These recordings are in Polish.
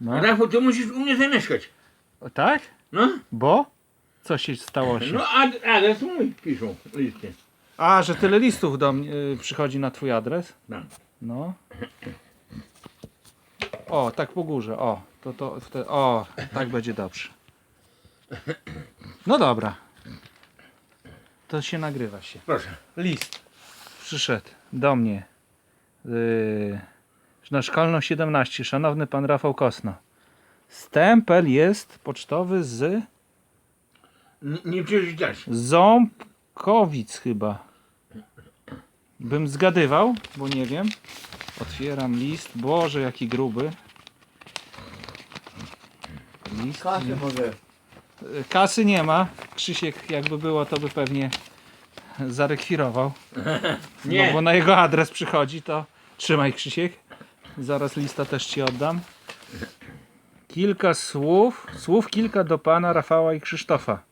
No. Rafał, ty musisz u mnie zamieszkać. O, tak? No, Bo? Co się stało się? no ad, adres mój piszą listy. A, że tyle listów do mnie y, przychodzi na twój adres? No. No. O, tak po górze, o. To, to, o, tak będzie dobrze. No dobra. To się nagrywa się. Proszę. List przyszedł do mnie. Yy, na szkolną 17. Szanowny pan Rafał Kosno. Stempel jest pocztowy z nie przeczytasz. Ząbkowic chyba. Bym zgadywał, bo nie wiem. Otwieram list. Boże, jaki gruby. List. Kasy może. Kasy nie ma. Krzysiek, jakby było, to by pewnie zarekwirował. Nie. No bo na jego adres przychodzi, to trzymaj Krzysiek. Zaraz lista też ci oddam. Kilka słów, słów kilka do pana Rafała i Krzysztofa.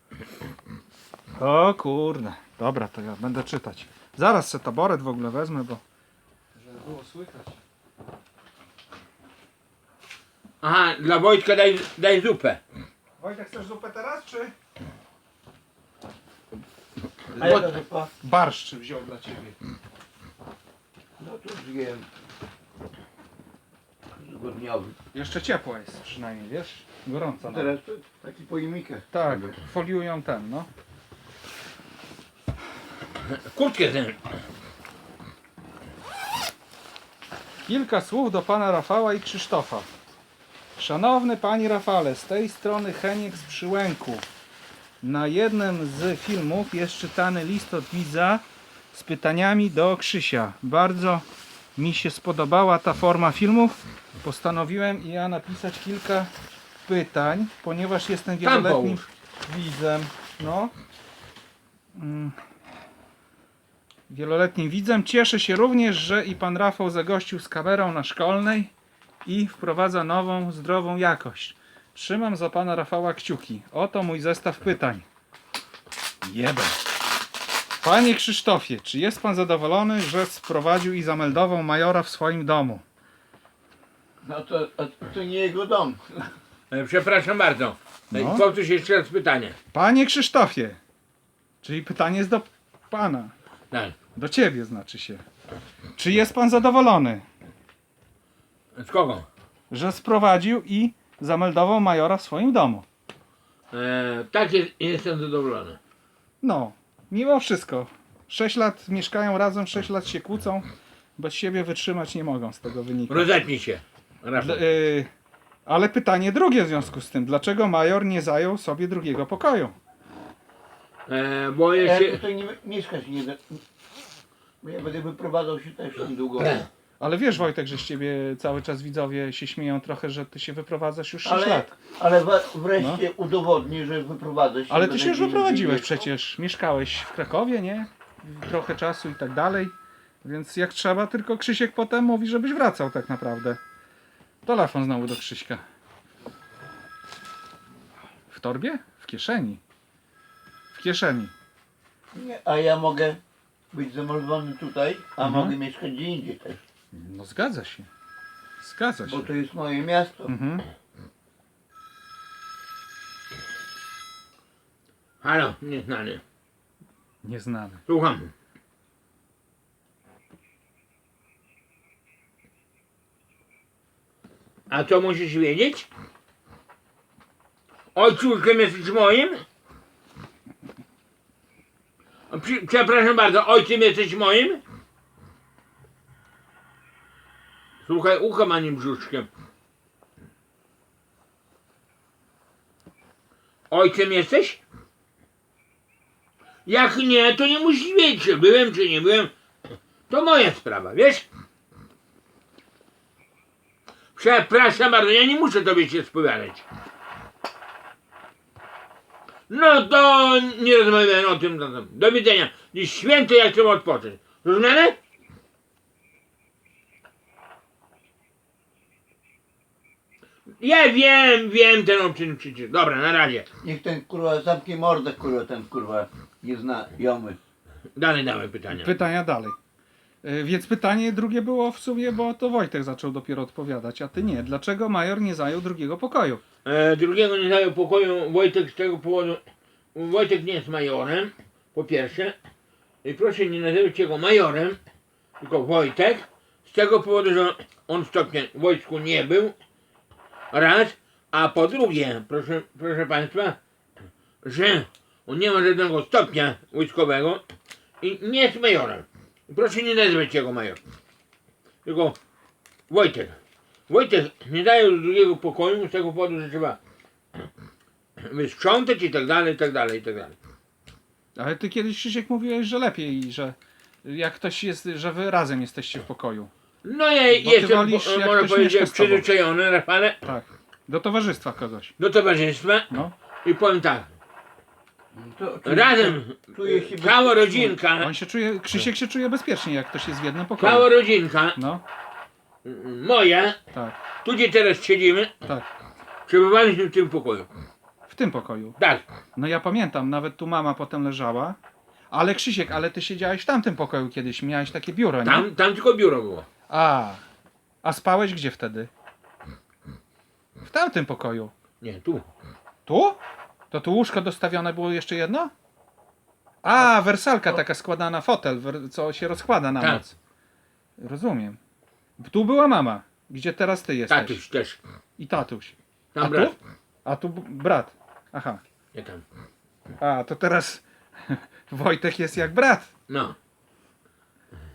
O kurde. Dobra, to ja będę czytać. Zaraz se taboret w ogóle wezmę, bo żeby było słychać. Aha, dla Wojtka daj, daj zupę. Wojtek, chcesz zupę teraz, czy? A? Barszcz wziął dla ciebie. No to zjem. Zgodniowy. Jeszcze ciepła jest przynajmniej, wiesz? Gorąca. A No. teraz to taki pojemnikach. Tak, foliują ten, no. Kurtkę ten. Kilka słów do pana Rafała i Krzysztofa. Szanowny panie Rafale, z tej strony Heniek z Przyłęku. Na jednym z filmów jest czytany list od widza z pytaniami do Krzysia. Bardzo mi się spodobała ta forma filmów. Postanowiłem i ja napisać kilka pytań, ponieważ jestem wieloletnim widzem. No. Mm. Wieloletnim widzem. Cieszę się również, że i pan Rafał zagościł z kamerą na szkolnej i wprowadza nową, zdrową jakość. Trzymam za pana Rafała kciuki. Oto mój zestaw pytań. Jebę. Panie Krzysztofie, czy jest pan zadowolony, że sprowadził i zameldował majora w swoim domu? No to, a to nie jego dom. E, Przepraszam bardzo. No. No. Powtórz jeszcze raz pytanie. Panie Krzysztofie, czyli pytanie jest do pana, Tak. do ciebie znaczy się. Czy jest pan zadowolony, Z kogo? że sprowadził i zameldował majora w swoim domu? E, tak jest, jestem zadowolony. No, mimo wszystko. 6 lat mieszkają razem, 6 lat się kłócą. Bez siebie wytrzymać nie mogą z tego wynika. Rozetnij się. Rafał. Dl- y, ale pytanie drugie w związku z tym. Dlaczego major nie zajął sobie drugiego pokoju? E, boję Ja się... tutaj nie, mieszkać nie da. Bo ja będę wyprowadzał się też niedługo. Ale wiesz Wojtek, że z ciebie cały czas widzowie się śmieją trochę, że ty się wyprowadzasz już 6 Ale, lat. ale wreszcie udowodnię, że wyprowadzę się. No. Ale ty będę się już wyprowadziłeś przecież. Mieszkałeś w Krakowie, nie? Trochę czasu i tak dalej. Więc jak trzeba, tylko Krzysiek potem mówi, żebyś wracał tak naprawdę. Telefon znowu do Krzyśka. W torbie? W kieszeni. W kieszeni. Nie, A ja mogę być zameldowany tutaj, a Mhm. mogę mieszkać gdzie indziej też. No zgadza się. Zgadza się. Bo to jest moje miasto. Mhm. Halo, nieznany. Nieznany. Słucham. A co musisz wiedzieć? Ojcówkiem jesteś moim? O, przy- Przepraszam bardzo, ojcem jesteś moim? Słuchaj, uchem, a brzuszkiem. Ojcem jesteś? Jak nie, to nie musisz wiedzieć, czy byłem, czy nie byłem. To moja sprawa, wiesz? Przepraszam bardzo, ja nie muszę tobie się spowiadać. No to nie rozmawiamy o tym zatem. Do widzenia. Dziś święty, ja chcę odpocząć. Rozumiane? Ja wiem, wiem ten obczyn przecież. Dobra, na razie. Niech ten kurwa zamknie mordę, kurwa, ten kurwa nieznajomy. Dalej damy pytania. Pytania dalej. Y, Więc pytanie drugie było w sumie, bo to Wojtek zaczął dopiero odpowiadać, a ty nie. Dlaczego major nie zajął drugiego pokoju? E, drugiego nie dają pokoju Wojtek z tego powodu. Wojtek nie jest majorem, po pierwsze. I proszę nie nazywać jego majorem, tylko Wojtek. Z tego powodu, że on w wojsku nie był. Raz. A po drugie, proszę, proszę Państwa, że on nie ma żadnego stopnia wojskowego i nie jest majorem. Proszę nie nazywać jego majorem. Tylko Wojtek. Wojtek nie daje do drugiego pokoju z tego powodu, że trzeba wysprzątać i tak dalej, i tak dalej, i tak dalej. Ale ty kiedyś Krzysiek mówiłeś, że lepiej, że jak ktoś jest, że wy razem jesteście w pokoju. No ja jestem, wolisz, po- jak można ktoś powiedzieć, mieszka z tobą. przyzwyczajony, Rafale, Tak. Do towarzystwa kogoś. do towarzystwa No. i powiem tak, To, razem czuję się cała rodzinka, On się czuje, Krzysiek się czuje bezpiecznie, jak ktoś jest w jednym pokoju. cała rodzinka No, moja, tak, tu gdzie teraz siedzimy, tak. przebywaliśmy w tym pokoju. W tym pokoju. Tak, No ja pamiętam, nawet tu mama potem leżała. Ale Krzysiek, ale ty siedziałeś w tamtym pokoju kiedyś, miałeś takie biuro, nie? tam, tam tylko biuro było. A, a spałeś gdzie wtedy? W tamtym pokoju. Nie, tu. Tu? To tu łóżko dostawione było jeszcze jedno? A, wersalka taka składana, fotel, wer- co się rozkłada na Tak. noc. Rozumiem. Tu była mama, gdzie teraz ty jesteś. Tatuś też. I tatuś. Tam A brat. tu? A tu b- brat. Aha. Nie tam. A, to teraz Wojtek jest jak brat No.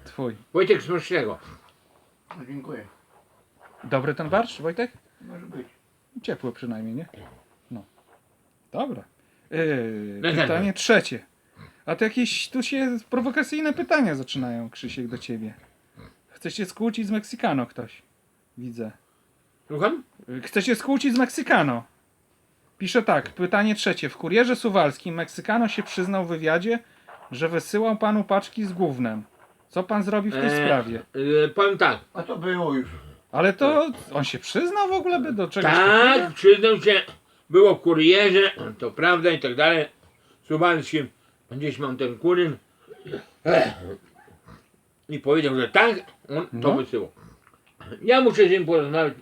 twój. Wojtek Smacznego. No, dziękuję. Dobry ten barszcz, Wojtek? Może być. Ciepły przynajmniej, nie? No. Dobra. Yy, Następne. pytanie trzecie. A to jakieś tu się prowokacyjne pytania zaczynają, Krzysiek, do ciebie. Chce się skłócić z Meksykano ktoś. Widzę. Słucham? Yy, Chce się skłócić z Meksykano. Pisze tak, pytanie trzecie. W kurierze suwalskim Meksykano się przyznał w wywiadzie, że wysyłał panu paczki z gównem. Co pan zrobi w tej E, sprawie? E, powiem tak. A to było już. Ale to on się przyznał w ogóle by do czegoś Tak, takiego? przyznał się, było w kurierze, to prawda i tak dalej. Suwalskim, gdzieś mam ten kurier. Ech. I powiedział, że tak, on to No. wysyłał. Ja muszę z nim porozmawiać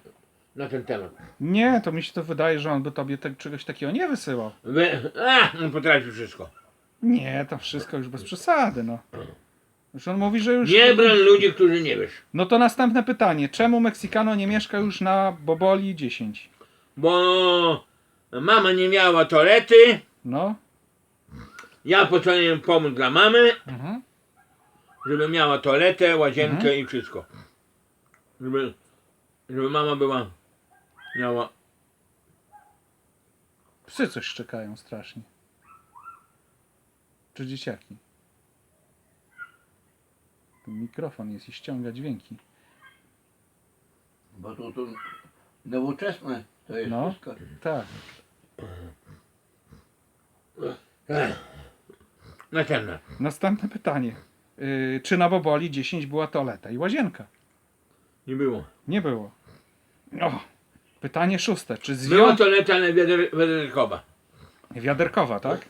na ten temat. Nie, to mi się to wydaje, że on by tobie tak, czegoś takiego nie wysyłał. Wy, a, on potrafi wszystko. Nie, to wszystko już bez przesady, no. Już on mówi, że już... Nie broń ludzi, którzy nie wiesz. No to następne pytanie. Czemu Meksykano nie mieszka już na Boboli 10? Bo mama nie miała toalety, No. ja postanowiłem pomóc dla mamy, Mhm. żeby miała toaletę, łazienkę Mhm. i wszystko. Żeby, żeby mama była, miała Psy coś szczekają strasznie. Czy dzieciaki? Mikrofon jest i ściąga dźwięki. Bo to, to nowoczesne to jest No. wszystko. Tak. Następne. Następne pytanie. Yy, czy na Boboli 10 była toaleta i łazienka? Nie było. Nie było. O, pytanie szóste. Czy Była zwią... toaleta, ale wiader, wiaderkowa. Wiaderkowa, tak?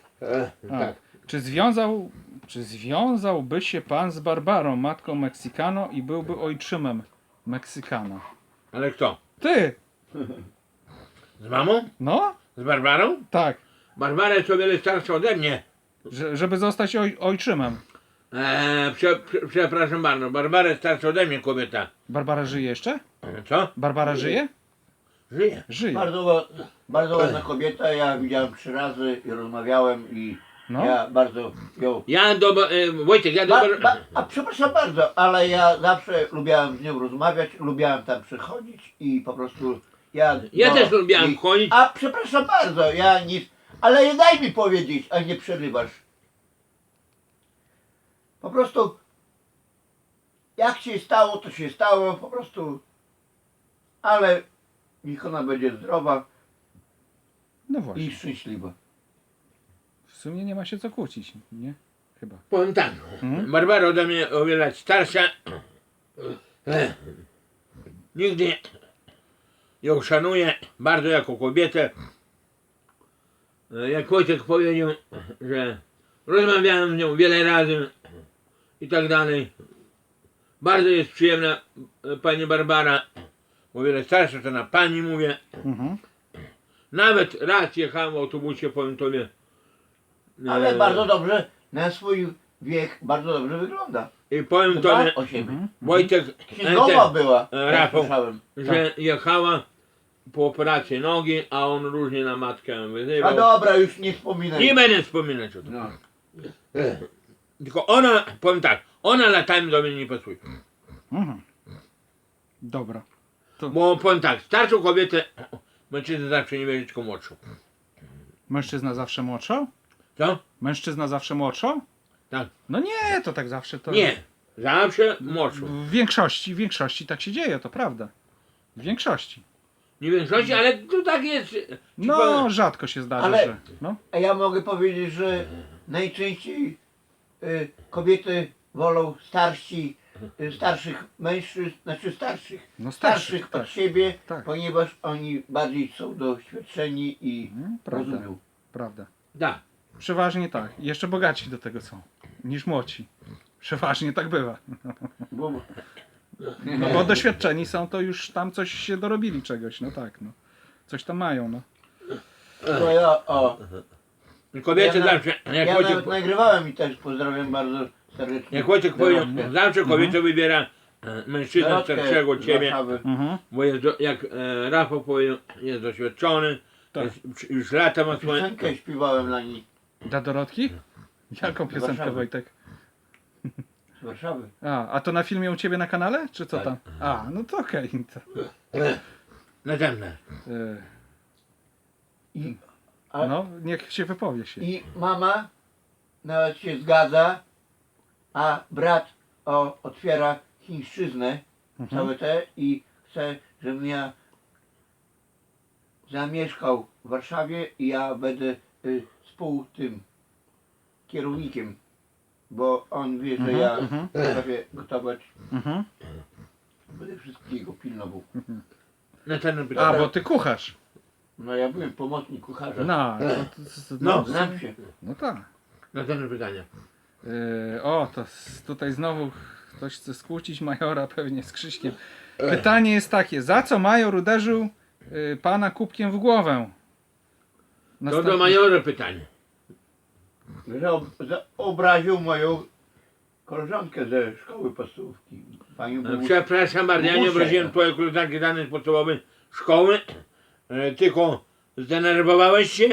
A. tak. Czy związał, czy związałby się pan z Barbarą, matką Meksykano i byłby ojczymem Meksykano? Ale kto? Ty! Z mamą? No? Z Barbarą? Tak. Barbara jest o wiele starsza ode mnie. Że, żeby zostać oj, ojczymem. Eee, prze, prze, przepraszam bardzo, Barbara jest starsza ode mnie kobieta. Barbara żyje jeszcze? Co? Barbara żyje? Żyje. Żyje. Bardzo, ła- bardzo ładna kobieta, ja widziałem trzy razy i rozmawiałem i No. ja bardzo ją... Ja do... E, Wojtek, ja do... Ba, ba, a przepraszam bardzo, ale ja zawsze lubiałem z nią rozmawiać, lubiałem tam przychodzić i po prostu ja... Ja no, też lubiałem i- chodzić. A przepraszam bardzo, ja nic... Ale daj mi powiedzieć, a nie przerywasz. Po prostu... Jak się stało, to się stało, po prostu... Ale niech ona będzie zdrowa No i szczęśliwa. W sumie nie ma się co kłócić, nie? Chyba. Powiem tak. Mhm. Barbara ode mnie o wiele lat starsza. Ech. Nigdy ją szanuję bardzo jako kobietę. Jak Wojtek powiedział, że rozmawiałem z nią wiele razy i tak dalej. Bardzo jest przyjemna pani Barbara. O wiele starsza to na pani mówię. Mhm. Nawet raz jechałem w autobusie, powiem tobie. Ale e, bardzo dobrze, na swój wiek bardzo dobrze wygląda. I powiem Dba tobie, o siebie. Mhm. Wojtek, Księgowa e, była, e, jak Rafał. słyszałem. że jechała po operacji nogi, a on różnie na matkę A wyzywał. dobra, już nie wspominaj. Nie będę wspominać o tym. No. Tylko ona, powiem tak, ona latami do mnie nie pasuje. Mhm. Dobra. Bo powiem tak, starszą kobietę mężczyzna zawsze nie będzie tylko młodszą. Mężczyzna zawsze młodszo? Co? Mężczyzna zawsze młodszo? Tak. No nie, to tak zawsze to. Nie, zawsze młodszą. W większości, w większości tak się dzieje, to prawda. W większości. Nie w większości, ale tu tak jest. Ci No, powiem- rzadko się zdarza, Ale- że. No. A ja mogę powiedzieć, że najczęściej y, kobiety wolą starsi, y, starszych mężczyzn, znaczy starszych, No starszych starszych, od tak. siebie, Tak. ponieważ oni bardziej są doświadczeni i Mhm, Prawda, rozumią. prawda. Tak. Przeważnie tak. I jeszcze bogaci do tego są. Niż młodsi. Przeważnie tak bywa. Bo, No bo doświadczeni są, to już tam coś się dorobili czegoś, no tak, no. Coś tam mają, no. bo ja, o, Kobiety Ja na- zawsze, jak ja Wojciek, nawet nagrywałem i też pozdrawiam bardzo serdecznie. jak Wojciek powiedział, Dorotkę zawsze kobieta wybiera e, mężczyznę Dorotkę starszego od z ciebie. Warszawy. Mhm. Bo jest, do, jak e, Rafał powiedział, jest doświadczony, Tak. jest, już lata ma swoje. Piosenkę śpiewałem dla niej Dla Dorotki? Jaką piosenkę, Warszawy. Wojtek? z Warszawy. A, a to na filmie u ciebie na kanale? Czy co Tak. tam? A, no to okej. To, Następne. e, I, a, no, niech się wypowie się. I mama nawet się zgadza, a brat o, otwiera chińszczyznę, Mhm. całe te i chce, żebym ja zamieszkał w Warszawie i ja będę y, współ tym kierownikiem, bo on wie, że Mhm, ja mhm. potrafię gotować, Mhm. będę wszystkiego pilnował. Następne A, pytanie. bo ty kucharz. No ja byłem pomocnik kucharza, No, to, to, to, No. znam się. No tak. Następne pytanie. Yy, o, to s- tutaj znowu ktoś chce skłócić Majora pewnie z Krzyśkiem. Pytanie jest takie, za co Major uderzył yy, pana kubkiem w głowę? To do majora pytanie. Że ob, obraził moją koleżankę ze szkoły podstawówki. Panią E, Bogusię. Przepraszam bardzo, ja nie Muszę. obraziłem twojej koleżanki danej podstawowej szkoły, e, tylko zdenerwowałeś się,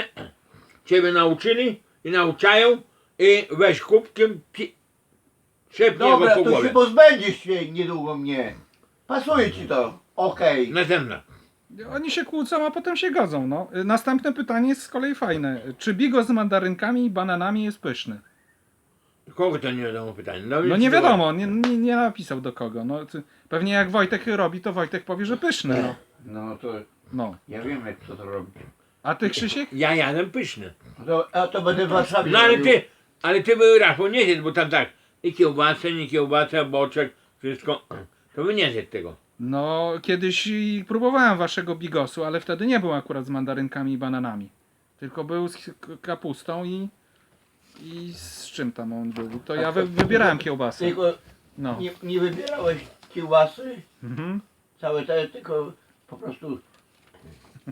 ciebie nauczyli i nauczają i weź kubkiem pi... szepnij Dobra, go po to się głowie. pozbędziesz się niedługo mnie. Pasuje ci to. Okej. Następna. Oni się kłócą, a potem się godzą. No. Następne pytanie jest z kolei fajne. Czy bigos z mandarynkami i bananami jest pyszny? Kogo to nie wiadomo pytanie? No nie wiadomo, nie, nie, nie napisał do kogo. No, ty- pewnie jak Wojtek robi, to Wojtek powie, że pyszny. No. No to no. ja wiem jak co to robić. A ty Krzysiek? Ja jadam pyszny. To, a to będę w Warszawie No ale robił. ty, ale ty był Rafał nie zjedz, bo tam tak i kiełbasę, nie kiełbasa, boczek, wszystko. To by nie zjedz tego. No, kiedyś próbowałem waszego bigosu, ale wtedy nie był akurat z mandarynkami i bananami. Tylko był z kapustą i, i z czym tam on był. To ja wy, wybierałem kiełbasę. Tylko No. nie, nie wybierałeś kiełbasy, Mhm. całe te, tylko po prostu...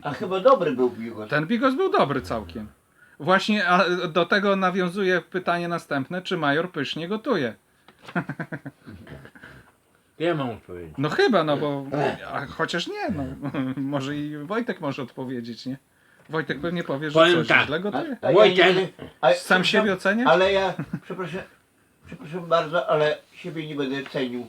A chyba dobry był bigos. Ten bigos był dobry całkiem. Właśnie a do tego nawiązuje pytanie następne, czy major pysznie gotuje. Ja mam odpowiedzieć. No chyba, no bo a chociaż nie, no może i Wojtek może odpowiedzieć, nie? Wojtek pewnie powie, że Powiem coś tak. źle gotuje. A, Wojtek, nie, a, Sam siebie oceniasz? Ale ja, przepraszam, przepraszam bardzo, ale siebie nie będę cenił.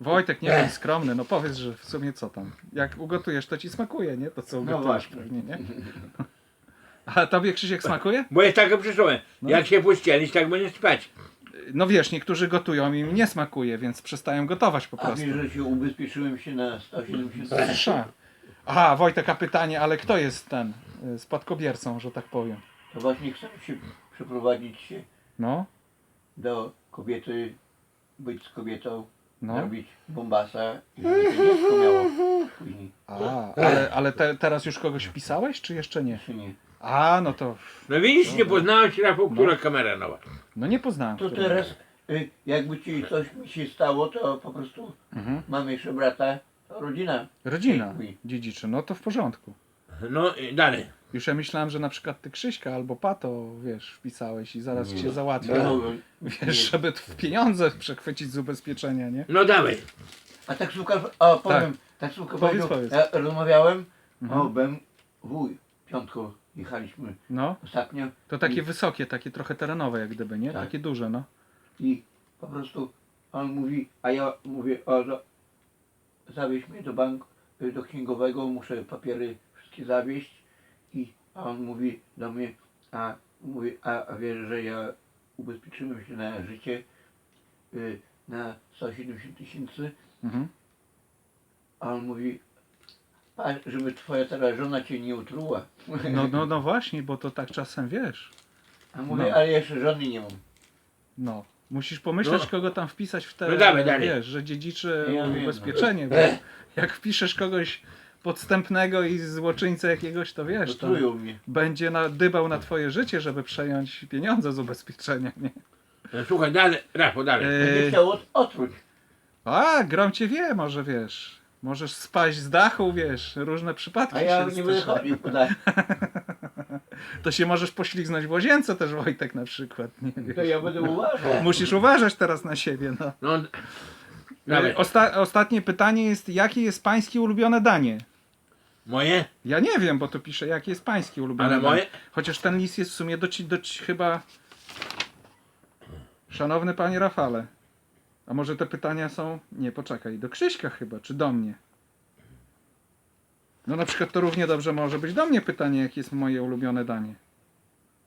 Wojtek, nie bądź skromny, no powiedz, że w sumie co tam. Jak ugotujesz, to ci smakuje, nie? To co No ugotujesz właśnie. pewnie, nie? A tobie Krzysiek smakuje? Bo jest takie przysłowie. No. Jak się pościelić, tak będzie spać. No wiesz, niektórzy gotują i im nie smakuje, więc przestają gotować po A prostu. wiesz, że się ubezpieczyłem się na 170 Sza. Aha, Wojtek, a pytanie, ale kto jest ten y, spadkobiercą, że tak powiem? To właśnie chcę się przeprowadzić się No, do kobiety, być z kobietą, no. robić bombasa i żeby to dziecko miało później, A, ale, ale te, teraz już kogoś wpisałeś, czy jeszcze nie? czy nie. A, no to, No widzisz, nie poznałeś Rafał, która kamera nowa. no nie poznałem. To teraz y, jakby ci coś mi się stało, to po prostu Mhm. mam jeszcze brata, to rodzina. Rodzina Dziękuję. dziedziczy, no to w porządku. No i dalej. Już ja myślałem, że na przykład ty Krzyśka albo Pato, wiesz, wpisałeś i zaraz cię załatwię. No, Wiesz, żeby w pieniądze przechwycić z ubezpieczenia, nie? No dawaj. A taksówkarz, o powiem, taksówka Powiedz, powiedział, powiedz. ja rozmawiałem, Mhm. o BMW, piątką jechaliśmy No, ostatnio to takie wysokie, takie trochę terenowe jak gdyby, nie? Tak. Takie duże, no. i po prostu on mówi, a ja mówię, o, za, zawieź mnie do banku, y, do księgowego, muszę papiery wszystkie zawieźć i a on mówi do mnie, a mówi, a, a wiesz, że ja ubezpieczyłem się na życie y, na 170 tysięcy, Mhm. a on mówi, a żeby twoja teraz żona cię nie utruła. No, no, no właśnie, bo to tak czasem wiesz. A mówię, No. ale jeszcze żony nie mam. No. Musisz pomyśleć, No. kogo tam wpisać w te, No dawaj, dalej. wiesz, że dziedziczy Ja wiem, no. ubezpieczenie. Bo jak wpiszesz kogoś podstępnego i złoczyńcę jakiegoś, to wiesz, to Utrują mnie. będzie na, dybał na twoje życie, żeby przejąć pieniądze z ubezpieczenia, nie? No, Słuchaj, dalej, Rafał, dalej. Będzie Yy, chciał od, otruć. a, grom cię wie, może wiesz. Możesz spaść z dachu, wiesz, różne przypadki A ja się nie będę. To się możesz pośliznąć w łazience też, Wojtek, na przykład, nie To ja będę uważał. Musisz uważać teraz na siebie, no. No, Osta ostatnie pytanie jest, jakie jest pańskie ulubione danie? Moje? Ja nie wiem, bo tu pisze, jakie jest pańskie ulubione Ale danie. moje? Chociaż ten list jest w sumie do, ci, do ci, chyba... Szanowny panie Rafale, a może te pytania są... Nie, poczekaj, do Krzyśka chyba, czy do mnie? No na przykład to równie dobrze może być do mnie pytanie, jakie jest moje ulubione danie.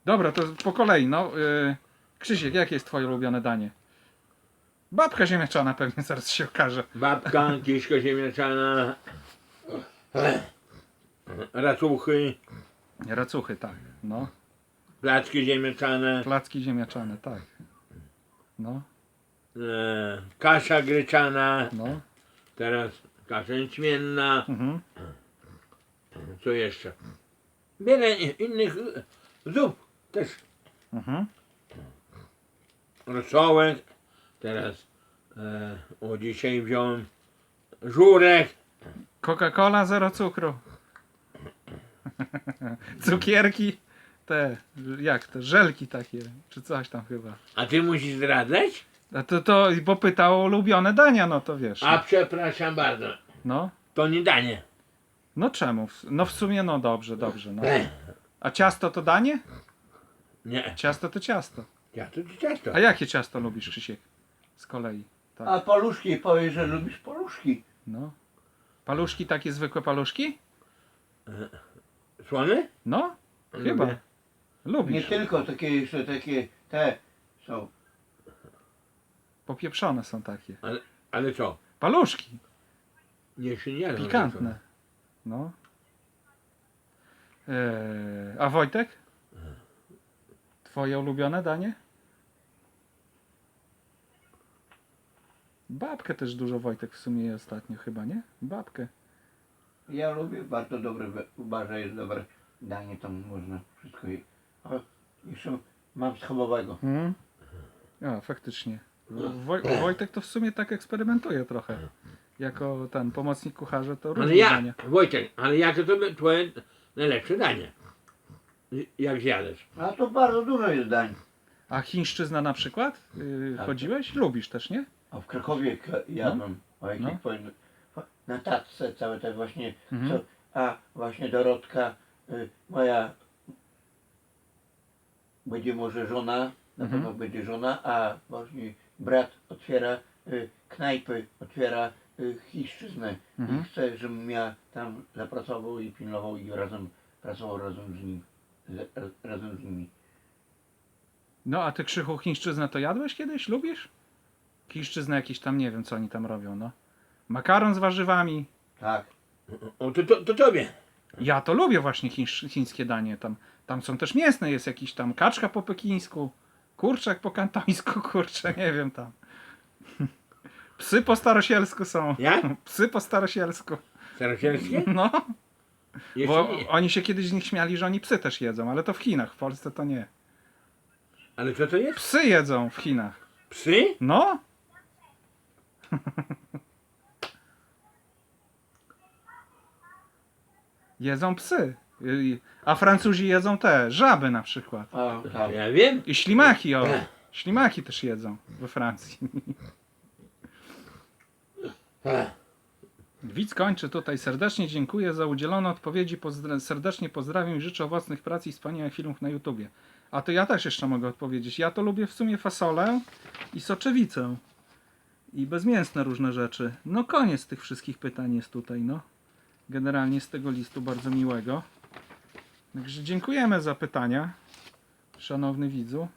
Dobra, to po kolei, no. Yy, Krzysiek, jakie jest twoje ulubione danie? Babka ziemniaczana pewnie zaraz się okaże. Babka, kiszka ziemniaczana, racuchy, Racuchy, tak. No. placki ziemniaczane, Placki ziemniaczane, tak. No, e, kasza gryczana, no. teraz kasza jęczmienna, Mhm. co jeszcze? Wiele innych zup też. Mhm. Rosołek, teraz e, o dzisiaj wziąłem żurek, Coca-Cola zero cukru. Cukierki. Te, jak te, żelki takie, czy coś tam chyba. a ty musisz zdradzać? A to, to, bo pytał o ulubione dania, no to wiesz. A przepraszam bardzo, No, to nie danie. no czemu? No w sumie, no dobrze, dobrze, no. A ciasto to danie? Nie, Ciasto to ciasto. ja to ci ciasto. A jakie ciasto lubisz, Krzysiek? Z kolei. Tak. A paluszki, powiesz, że lubisz paluszki. No. Paluszki, takie zwykłe paluszki? Słony? No, chyba. Lubię. Nie Lubisz. tylko takie jeszcze takie, te są. Popieprzone są takie. Ale co? Paluszki. Nie, jeszcze nie Pikantne. No. Eee, a Wojtek? Twoje ulubione danie? Babkę też dużo Wojtek w sumie je ostatnio chyba, nie? Babkę. Ja lubię, bardzo dobre, uważa jest dobre danie, tam można wszystko je. O, jeszcze mam schabowego. Hmm? A, faktycznie. Woj Wojtek to w sumie tak eksperymentuje trochę. Jako ten pomocnik kucharza to różne Ale ja, dania. Wojtek, ale jakie to twoje najlepsze danie? Jak zjadasz? A to bardzo dużo jest dań. A chińszczyzna na przykład? Yy, Tak. chodziłeś? Lubisz też, nie? A w Krakowie k- jadłem, o jakich No. powiem, na tacce całe te właśnie, Mhm. co, a właśnie Dorotka, y, moja będzie może żona, na Mhm. pewno będzie żona, a właśnie brat otwiera y, knajpy, otwiera y, chińszczyznę Mhm. i chce, żebym ja tam zapracował i pilnował i razem pracował razem z nim, z, raz- razem z nimi. No, a ty Krzychu chińszczyznę to jadłeś kiedyś? Lubisz? Chińszczyznę jakieś tam, nie wiem co oni tam robią, no. Makaron z warzywami. Tak. O, to, to, to tobie. Ja to lubię właśnie chińsz, chińskie danie. Tam, tam są też mięsne, jest jakiś tam kaczka po pekińsku, kurczak po kantońsku, kurczę, nie wiem tam. Psy po starosielsku są. Jak? Psy po starosielsku. Starosielskie? No, Jeszcze bo nie. oni się kiedyś z nich śmiali, że oni psy też jedzą, ale to w Chinach, w Polsce to nie. Ale co to jest? Psy jedzą w Chinach. Psy? No? jedzą psy. Y, A Francuzi jedzą te, żaby na przykład. A, tak. Ja wiem. I ślimaki, o. Ślimaki też jedzą we Francji. Ech. Widz kończy tutaj. Serdecznie dziękuję za udzielone odpowiedzi. Pozdra- serdecznie pozdrawiam i życzę owocnych prac i wspaniałych filmów na YouTubie. A to ja też jeszcze mogę odpowiedzieć. Ja to lubię w sumie fasolę i soczewicę. I bezmięsne różne rzeczy. No koniec tych wszystkich pytań jest tutaj, no. Generalnie z tego listu bardzo miłego. Także dziękujemy za pytania, szanowny widzu.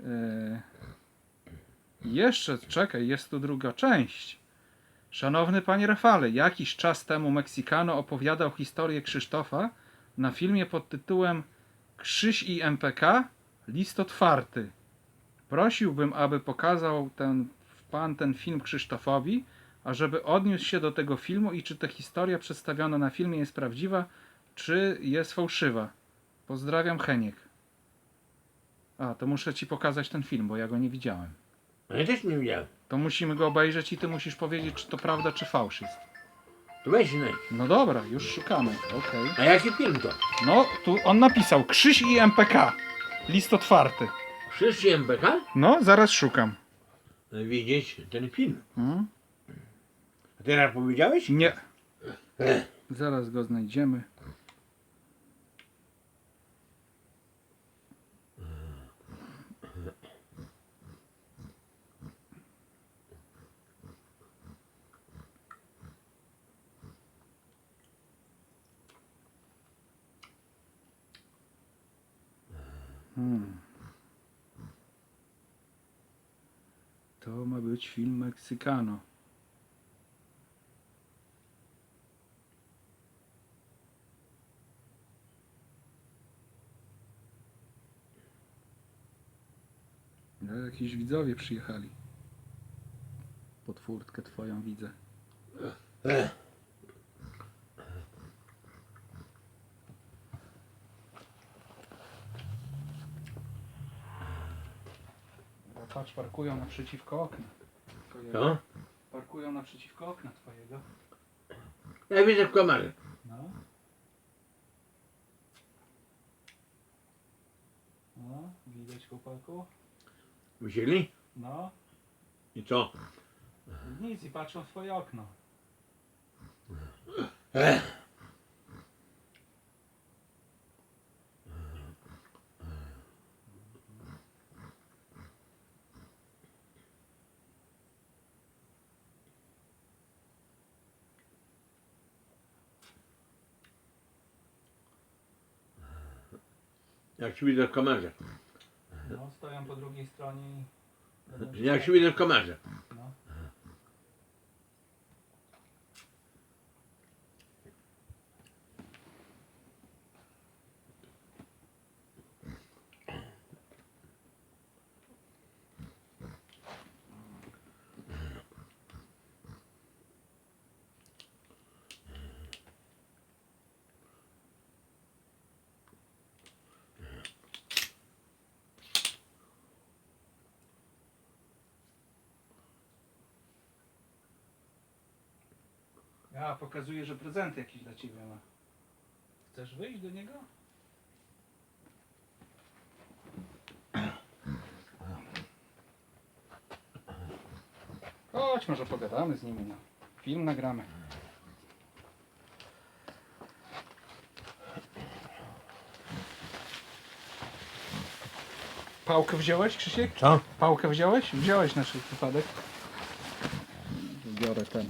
Yy, jeszcze, czekaj, jest tu druga część. Szanowny panie Rafale, jakiś czas temu Meksykano opowiadał historię Krzysztofa na filmie pod tytułem Krzyś i MPK List otwarty. Prosiłbym, aby pokazał ten pan ten film Krzysztofowi, ażeby odniósł się do tego filmu i czy ta historia przedstawiona na filmie jest prawdziwa, czy jest fałszywa. Pozdrawiam Heniek. A, to muszę ci pokazać ten film, bo ja go nie widziałem. A ja też nie widziałem. To musimy go obejrzeć i ty musisz powiedzieć, czy to prawda, czy fałsz jest. To weź znajdź. No dobra, już szukamy. Okej. A jaki film to? No, tu on napisał Krzyś i MPK. List otwarty. I MPK? No, zaraz szukam. No, Widzieć ten film. Hmm? A teraz powiedziałeś? Nie. Zaraz go znajdziemy. Hmm. To ma być film Meksykano. No, jakiś widzowie przyjechali. Pod furtkę twoją widzę. Ech. Bo Patrz, parkują naprzeciwko okna. twojego. Co? Parkują naprzeciwko okna twojego. Ja widzę w kamerze. No. No, widać chłopaku. Wzięli? No, I co? nic i patrzą w twoje okno. Ech. Jak się widzę w kamerze. No, stoją po drugiej stronie i... Jak się widzę w kamerze. No. Ja pokazuję, że prezent jakiś dla ciebie ma. Chcesz wyjść do niego? Chodź, może pogadamy z nimi. No. Film nagramy. Pałkę wziąłeś, Krzysiek? Co? Pałkę wziąłeś? Wziąłeś na wszelki wypadek. Biorę ten,